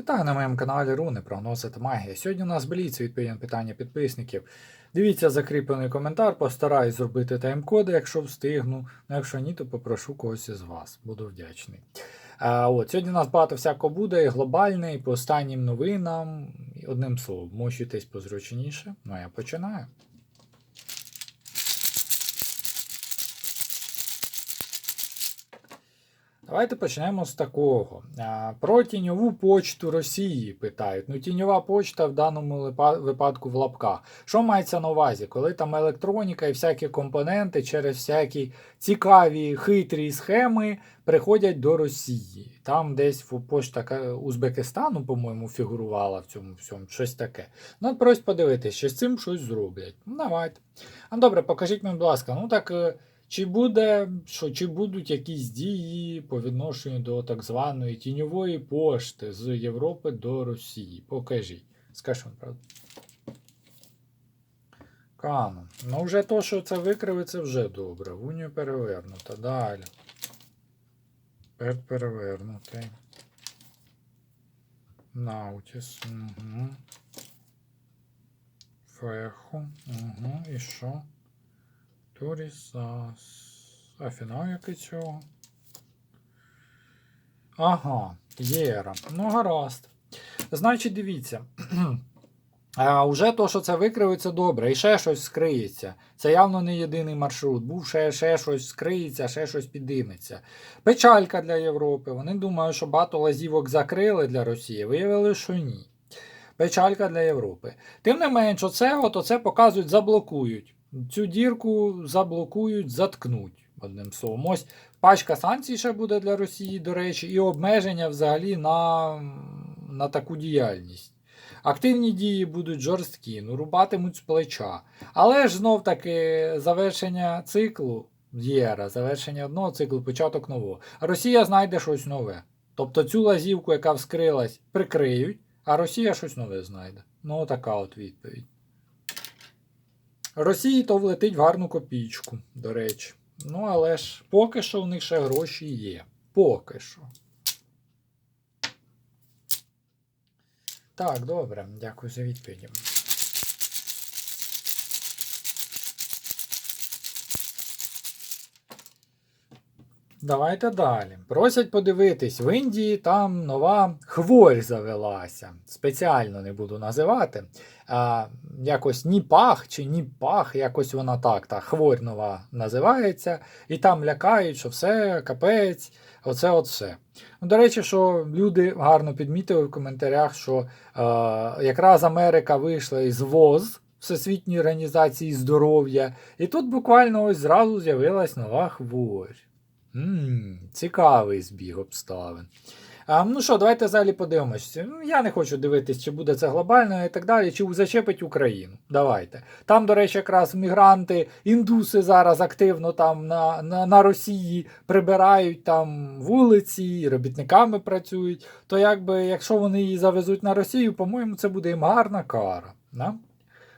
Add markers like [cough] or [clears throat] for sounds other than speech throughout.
Вітаю на моєму каналі Руни, прогнози та магія. Сьогодні у нас бліц відповідь на питання підписників. Дивіться закріплений коментар, постараюсь зробити тайм-коди, якщо встигну. Ну, якщо ні, то попрошу когось із вас. Буду вдячний. А, от, Сьогодні у нас багато всякого буде, і глобальне, і по останнім новинам. Одним словом, мощуйтесь позручніше. Ну а я починаю. Давайте почнемо з такого. Про тіньову почту Росії питають. Ну, тіньова почта в даному випадку в лапках. Що мається на увазі? Коли там електроніка і всякі компоненти через всякі цікаві хитрі схеми приходять до Росії. Там десь пошта Ка- Узбекистану, по-моєму, фігурувала в цьому всьому, щось таке. Ну, просто подивитися, що з цим щось зроблять. Ну, давайте. А добре, покажіть мені, будь ласка, ну так. Чи буде, що, чи будуть якісь дії по відношенню до так званої тіньової пошти з Європи до Росії? Покажіть. Скажи вам правду. Канон. Ну, вже то, що це викриви, це вже добре. В унію перевернуто. Далі. Пет перевернутий. Наутіс. Угу. Феху. Угу. І що? Турісас. А фінал який цього? Ага, Єра. Ну, гаразд. Значить, дивіться. [clears throat] А, Уже то, що це викривиться добре, і ще щось скриється. Це явно не єдиний маршрут. Був ще, ще щось скриється, ще щось підійметься. Печалька для Європи. Вони думають, що багато лазівок закрили для Росії. Виявили, що ні. Печалька для Європи. Тим не менш, оце, от, оце показують, заблокують. Цю дірку заблокують, заткнуть. Одним словом, ось пачка санкцій ще буде для Росії, до речі, і обмеження взагалі на, на таку діяльність. Активні дії будуть жорсткі, ну рубатимуть з плеча. Але ж знов таки завершення циклу єра, завершення одного циклу, початок нового. Росія знайде щось нове. Тобто цю лазівку, яка вскрилась, прикриють, а Росія щось нове знайде. Ну, така от відповідь. Росії то влетить в гарну копійку, до речі. Ну, але ж поки що в них ще гроші є. Поки що. Так, добре, дякую за відповіді. Давайте далі. Просять подивитись, в Індії там нова хворь завелася. Спеціально не буду називати. А, якось Ніпах чи Ніпах, якось вона так, та хворь нова називається. І там лякають, що все, капець, оце от все. Ну, До речі, що люди гарно підмітили в коментарях, що е, якраз Америка вийшла із ВОЗ. Всесвітньої організації здоров'я, і тут буквально ось зразу з'явилась нова хворь. Ммм, цікавий збіг обставин. Ну що, давайте взагалі подивимося. Ну, я не хочу дивитись, чи буде це глобально і так далі, чи зачепить Україну. Давайте. Там, до речі, якраз мігранти, індуси зараз активно там на, на, на Росії прибирають там вулиці, робітниками працюють. То якби, якщо вони її завезуть на Росію, по-моєму, це буде їм гарна кара. Да?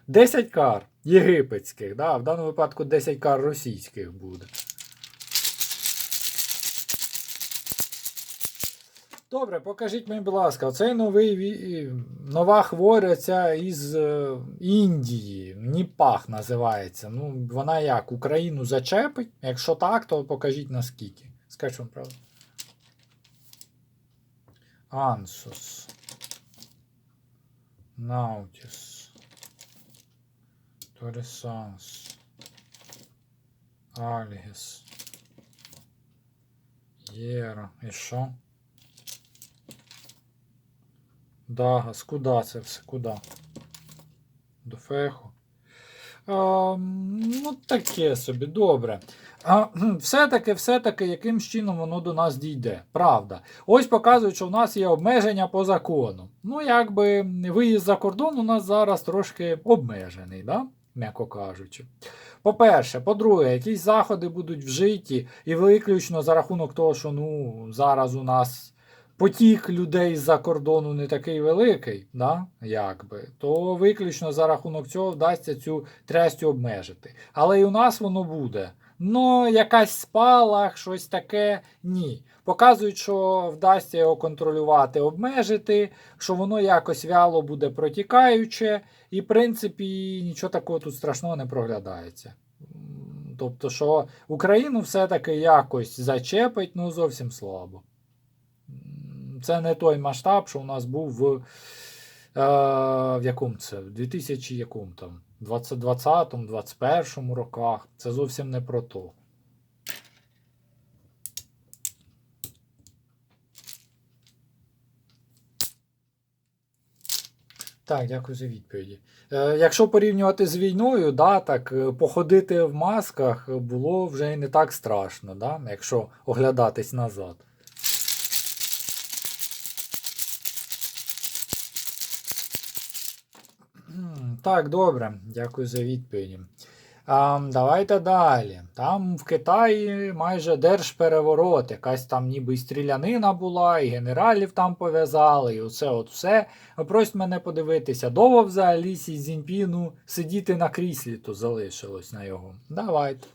10 кар єгипетських, да? в даному випадку 10 кар російських буде. Добре, покажіть мені, будь ласка, оцей новий нова хворя ця із е, Індії, Ніпах називається. Ну, вона як? Україну зачепить? Якщо так, то покажіть наскільки. Скажіть вам правду. Ансус. Наутіс. Торісанс. Альгіс. Єра. І що? Дагас, куди це все? Куди? До феху. А, ну, таке собі, добре. А, все-таки, все-таки, яким чином воно до нас дійде. Правда. Ось показують, що в нас є обмеження по закону. Ну, якби виїзд за кордон у нас зараз трошки обмежений, да? м'яко кажучи. По-перше, по-друге, якісь заходи будуть вжиті, і виключно за рахунок того, що ну, зараз у нас потік людей з-за кордону не такий великий, да? якби, то виключно за рахунок цього вдасться цю трястю обмежити. Але і у нас воно буде. Ну, якась спалах, щось таке. Ні. Показують, що вдасться його контролювати, обмежити, що воно якось вяло буде протікаюче, і, в принципі, нічого такого тут страшного не проглядається. Тобто, що Україну все-таки якось зачепить, ну зовсім слабо. Це не той масштаб, що у нас був в, е, в якому це? В 2000 якому там? 2020, 21 роках. Це зовсім не про то. Так, дякую за відповіді. Е, якщо порівнювати з війною, да, так, е, походити в масках було вже і не так страшно, да, якщо оглядатись назад. Так, добре, дякую за відповіді. А, давайте далі. Там в Китаї майже держпереворот, якась там ніби і стрілянина була, і генералів там пов'язали, і оце от все. Просять мене подивитися, довго взагалі Сі Цзіньпіну сидіти на кріслі то залишилось на його. Давайте.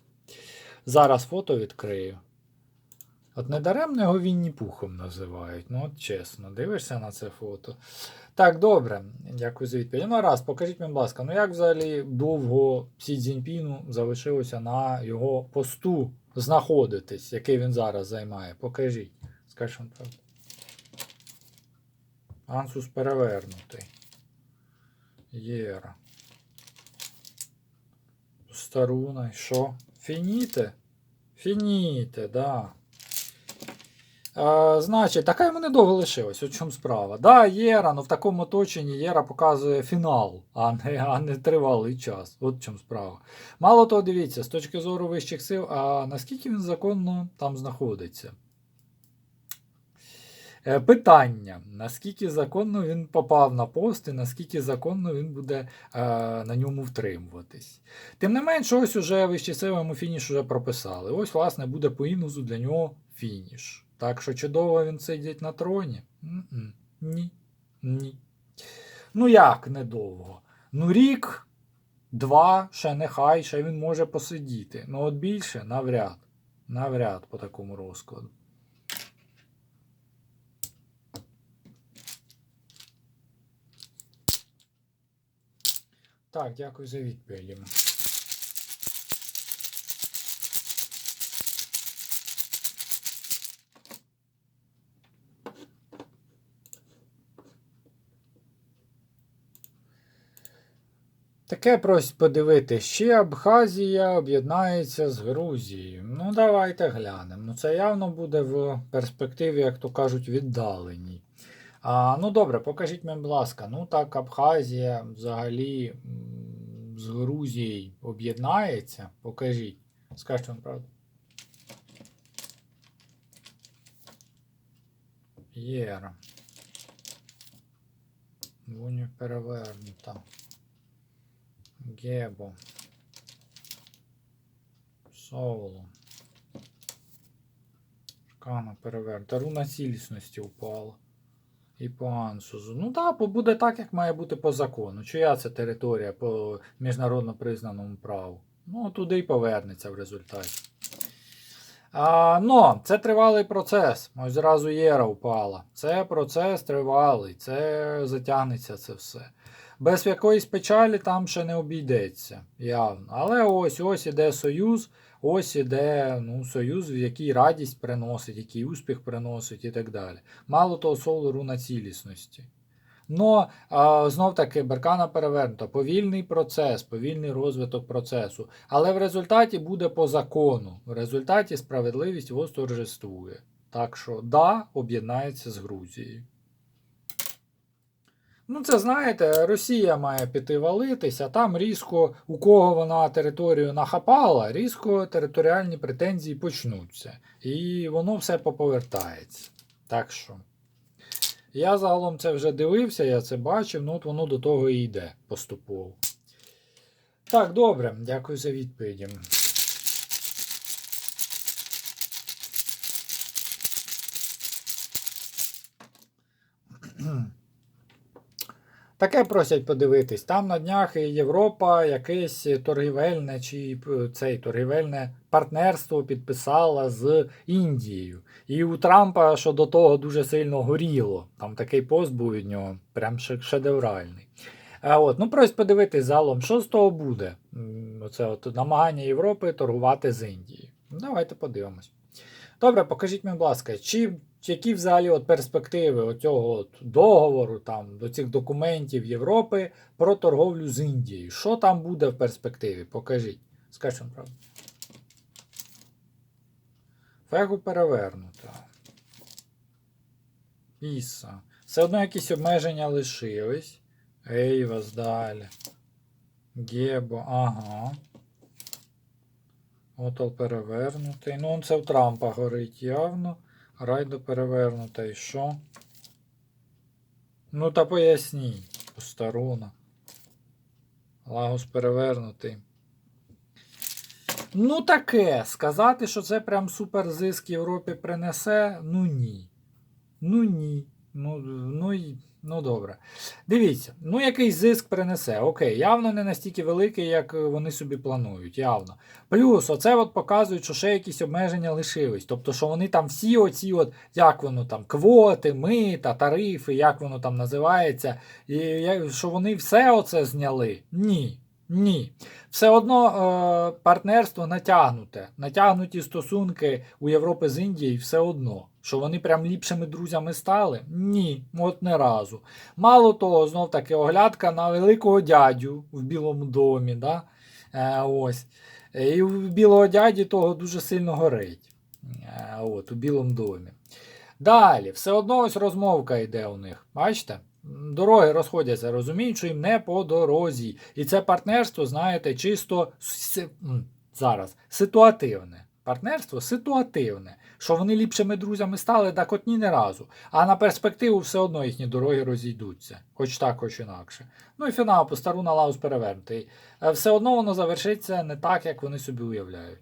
Зараз фото відкрию. От недаремно його Вінні Пухом називають. Ну, от чесно, дивишся на це фото. Так, добре, дякую за відповідь. Ну, раз, покажіть будь ласка, ну як взагалі довго Сі Цзіньпіну залишилося на його посту знаходитись, який він зараз займає? Покажіть. Скажіть вам правду. Ансус перевернутий. Єра. Старуна, що? Фініте? Фініте, да. Е, значить, така йому недовго лишилось, в чому справа. Да, Єра, але в такому оточенні Єра показує фінал, а не, а не тривалий час. От в чому справа. Мало того, дивіться, з точки зору вищих сил, а наскільки він законно там знаходиться? Е, Питання: наскільки законно він попав на пост і наскільки законно він буде е, на ньому втримуватись. Тим не менш, ось уже вищі сили йому фініш уже прописали. Ось, власне, буде по інузу для нього фініш. Так що чудово він сидить на троні? М-м. Ні. Ні. Ну як недовго? Ну, рік, два, ще нехай, ще він може посидіти. Ну, от більше навряд. Навряд по такому розкладу. Так, дякую за відповіді. Таке просить подивитись, ще Абхазія об'єднається з Грузією. Ну, давайте глянемо. Ну, це явно буде в перспективі, як то кажуть, віддаленій. А, ну добре, покажіть мені, будь ласка. Ну так, Абхазія взагалі з Грузією об'єднається. Покажіть. Скажіть вам правду. Єра. Вуні перевернута. Гебо. Соло. Шкана перевернута. Руна цілісності впала. І по ансузу. Ну так, буде так, як має бути по закону. Чия це територія по міжнародно признаному праву. Ну, туди й повернеться в результаті. А, но це тривалий процес. Ось зразу Єра впала. Це процес тривалий, це затягнеться це все. Без якоїсь печалі там ще не обійдеться. явно. Але ось ось іде союз, ось іде ну, союз, який радість приносить, який успіх приносить і так далі. Мало того, солору на цілісності. Но знов таки беркана перевернута. Повільний процес, повільний розвиток процесу. Але в результаті буде по закону. В результаті справедливість восторжествує. Так що, да, об'єднається з Грузією. Ну, це знаєте, Росія має піти валитись, а там різко, у кого вона територію нахапала, різко територіальні претензії почнуться. І воно все поповертається. Так що. Я загалом це вже дивився, я це бачив, ну от воно до того і йде поступово. Так, добре, дякую за відповіді. Таке просять подивитись. Там на днях і Європа якесь торгівельне чи п- цей торгівельне партнерство підписала з Індією. І у Трампа що до того дуже сильно горіло. Там такий пост був від нього, прям шедевральний. А от, ну прось подивитись залом, що з того буде. Оце от намагання Європи торгувати з Індією. Давайте подивимось. Добре, покажіть мені, будь ласка, чи, чи які взагалі от перспективи оцього от договору, там, до цих документів Європи про торговлю з Індією? Що там буде в перспективі? Покажіть. Скажіть вам правду. Фегу перевернуто. Іса. Все одно якісь обмеження лишились. Ейвас далі. Гебо, ага. Отол перевернутий. Ну, це в Трампа горить явно. Райдо перевернута. І що? Ну та поясніть. Постаруна. Лагус перевернутий. Ну таке. Сказати, що це прям суперзиск Європі принесе. Ну ні. Ну ні. Ну, ну, ну добре. Дивіться, ну який зиск принесе. Окей, явно не настільки великий, як е, вони собі планують. Явно. Плюс, оце от показують, що ще якісь обмеження лишились. Тобто, що вони там всі оці, от, як воно там, квоти, мита, тарифи, як воно там називається, і що вони все оце зняли. Ні. Ні. Все одно е, партнерство натягнуте. Натягнуті стосунки у Європи з Індією все одно. Що вони прям ліпшими друзями стали? Ні, от не разу. Мало того, знов таки оглядка на великого дядю в Білому домі. Да? Е, ось. І у білого дяді того дуже сильно горить. Е, от, у Білому домі. Далі, все одно ось розмовка йде у них. Бачите? Дороги розходяться, розуміють, що їм не по дорозі. І це партнерство, знаєте, чисто зараз ситуативне. Партнерство ситуативне, що вони ліпшими друзями стали, так от ні не разу. А на перспективу все одно їхні дороги розійдуться, хоч так, хоч інакше. Ну і фінал по стару на лаус перевернутий. Е, Все одно воно завершиться не так, як вони собі уявляють.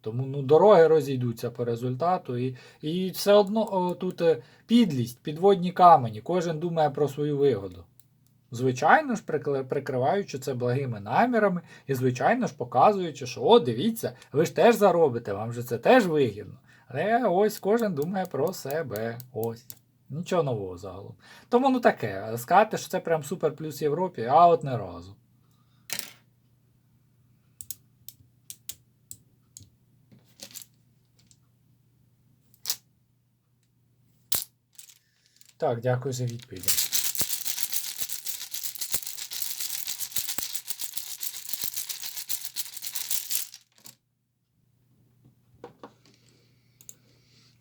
Тому ну, дороги розійдуться по результату, і, і все одно о, тут е, підлість, підводні камені, кожен думає про свою вигоду. Звичайно ж, прикриваючи це благими намірами, і, звичайно ж, показуючи, що о, дивіться, ви ж теж заробите, вам же це теж вигідно. Але ось кожен думає про себе. Ось. Нічого нового загалом. Тому ну таке, сказати, що це прям супер плюс Європі, а от не разу. Так, дякую за відповідь.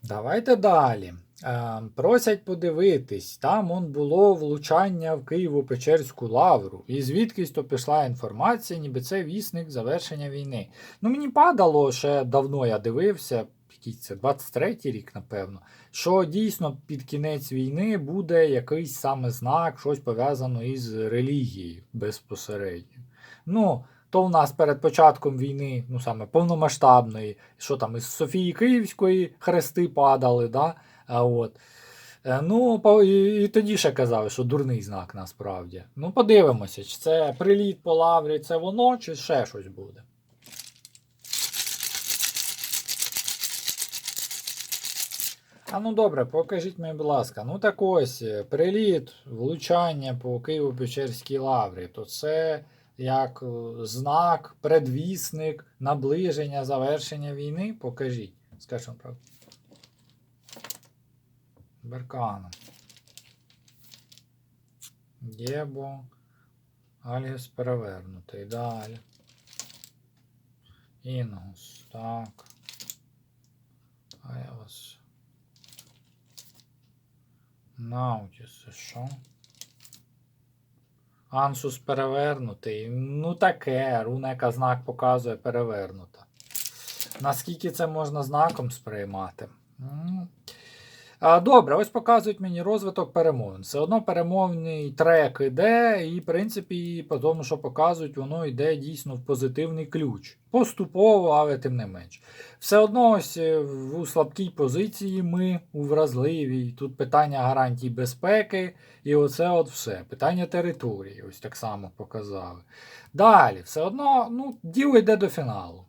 Давайте далі. Е, просять подивитись, там он було влучання в Києво-Печерську лавру, і звідкись то пішла інформація, ніби це вісник завершення війни. Ну мені падало ще давно я дивився, якийсь це 23-й рік, напевно, що дійсно під кінець війни буде якийсь саме знак, щось пов'язано із релігією безпосередньо. Ну, то в нас перед початком війни, ну саме повномасштабної, що там із Софії Київської хрести падали, да? От. Е, Ну, і, тоді ще казали, що дурний знак насправді. Ну, подивимося, чи це приліт по лаврі, це воно, чи ще щось буде. А ну добре, покажіть мені, будь ласка. Ну так ось, е, приліт, влучання по Києво-Печерській лаврі, то це як е, знак, предвісник, наближення, завершення війни? Покажіть. Скажіть вам правду. Беркана. Єбо. Альгіс перевернутий. Далі. Інгус. Так. Айвас. Наутіс. Це що? Ансус перевернутий. Ну таке. Руна, яка знак показує, перевернута. Наскільки це можна знаком сприймати? Добре, ось показують мені розвиток перемовин. Все одно перемовний трек іде, і, в принципі, по тому, що показують, воно йде дійсно в позитивний ключ. Поступово, але тим не менш. Все одно ось е, у слабкій позиції ми у вразливій. Тут питання гарантій безпеки, і оце от все. Питання території, ось так само показали. Далі, все одно, ну, діло йде до фіналу.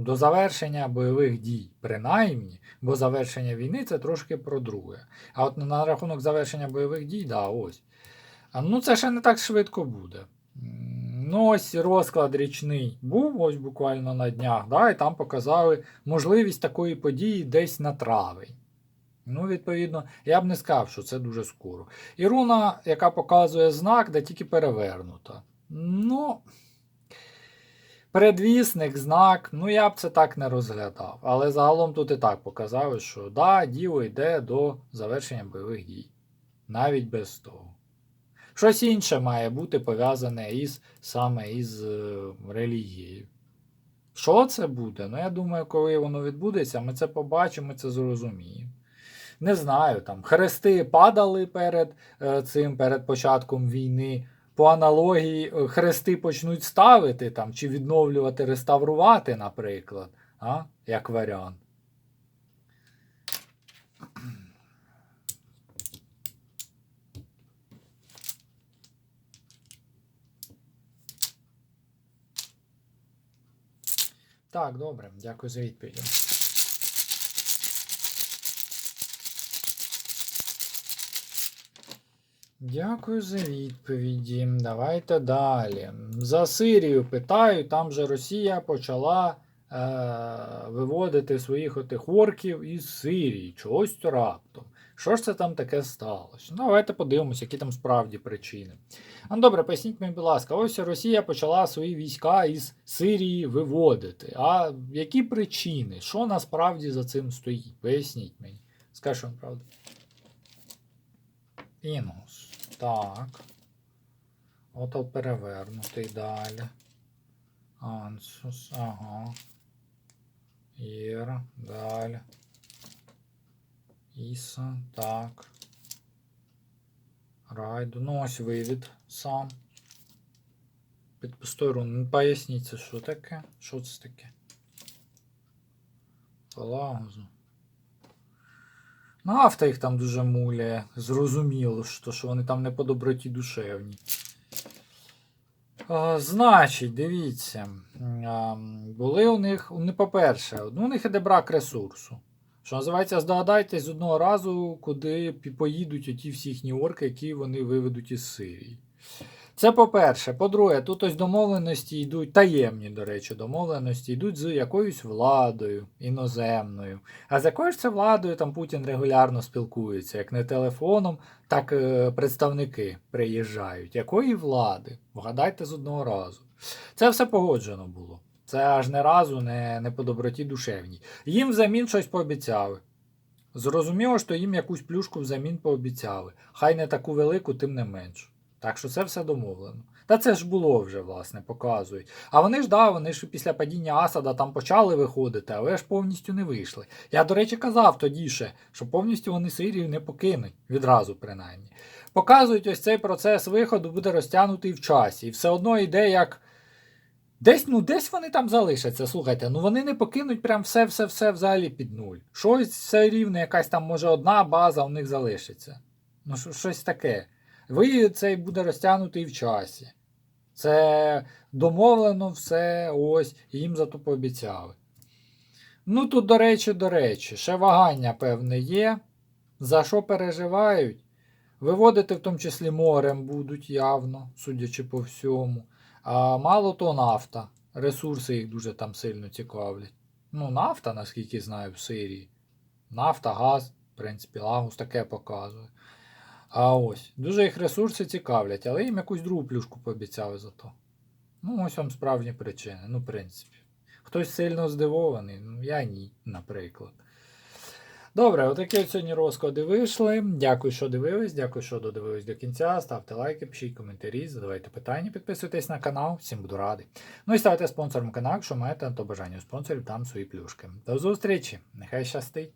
До завершення бойових дій, принаймні, бо завершення війни це трошки про друге. А от на рахунок завершення бойових дій, да, ось. Ну, це ще не так швидко буде. Ну, ось розклад річний був, ось буквально на днях, да, і там показали можливість такої події десь на травень. Ну, відповідно, я б не сказав, що це дуже скоро. І руна, яка показує знак, де тільки перевернута. Ну. Передвісник, знак, ну я б це так не розглядав. Але загалом тут і так показали, що да, діло йде до завершення бойових дій. Навіть без того. Щось інше має бути пов'язане із саме із е, релігією. Що це буде? Ну, я думаю, коли воно відбудеться, ми це побачимо, ми це зрозуміємо. Не знаю, там хрести падали перед е, цим, перед початком війни. По аналогії е, хрести почнуть ставити там, чи відновлювати, реставрувати, наприклад, а? як варіант. Так, добре, дякую за відповідь. Дякую за відповіді. Давайте далі. За Сирію питаю, там же Росія почала е- виводити своїх отих орків із Сирії. Чогось то раптом. Що ж це там таке сталося? Ну, давайте подивимося, які там справді причини. Ну, добре, поясніть мені, будь ласка, ось Росія почала свої війська із Сирії виводити. А які причини? Що насправді за цим стоїть? Поясніть мені. Скажи вам правду. Інгус. Так. Ото перевернутий далі. Ансус. Ага. Єра. Далі. Іса. Так. Райду. Ну, ось вивід сам. Під пустою рун. Ну, Поясніть, що таке? Що це таке? Палагозу. Нафта їх там дуже муляє. Зрозуміло, що, що вони там не по доброті душевні. Значить, дивіться. Були у них, ну, по-перше, ну, у них іде брак ресурсу. Що називається, здогадайтесь з одного разу, куди поїдуть оті всі їхні орки, які вони виведуть із Сирії. Це по-перше. По-друге, тут ось домовленості йдуть, таємні, до речі, домовленості йдуть з якоюсь владою іноземною. А з якою ж це владою там Путін регулярно спілкується, як не телефоном, так е, представники приїжджають. Якої влади? Вгадайте з одного разу. Це все погоджено було. Це аж не разу не, не по доброті душевній. Їм взамін щось пообіцяли. Зрозуміло, що їм якусь плюшку взамін пообіцяли. Хай не таку велику, тим не меншу. Так що це все домовлено. Та це ж було вже, власне, показують. А вони ж, да, вони ж після падіння Асада там почали виходити, але ж повністю не вийшли. Я, до речі, казав тоді ще, що повністю вони Сирію не покинуть, відразу принаймні. Показують, ось цей процес виходу буде розтягнутий в часі. І все одно йде як. Десь, ну, десь вони там залишаться. Слухайте, ну вони не покинуть прям все-все-все взагалі під нуль. Щось все рівно, якась там, може, одна база у них залишиться. Ну, щось таке. Ви цей буде розтягнутий в часі. Це домовлено все, ось, їм зато пообіцяли. Ну, тут, до речі, до речі, ще вагання певне є. За що переживають? Виводити в тому числі морем будуть явно, судячи по всьому. А мало то нафта. Ресурси їх дуже там сильно цікавлять. Ну, нафта, наскільки знаю, в Сирії. Нафта, газ, в принципі, Лагус таке показує. А ось, дуже їх ресурси цікавлять, але їм якусь другу плюшку пообіцяли за то. Ну, ось вам справжні причини. Ну, в принципі. Хтось сильно здивований, ну я ні, наприклад. Добре, отакі от сьогодні розклади вийшли. Дякую, що дивились, дякую, що додивились до кінця. Ставте лайки, пишіть коментарі, задавайте питання, підписуйтесь на канал, всім буду радий. Ну і ставте спонсором каналу, якщо маєте на то бажання у спонсорів там свої плюшки. До зустрічі! Нехай щастить!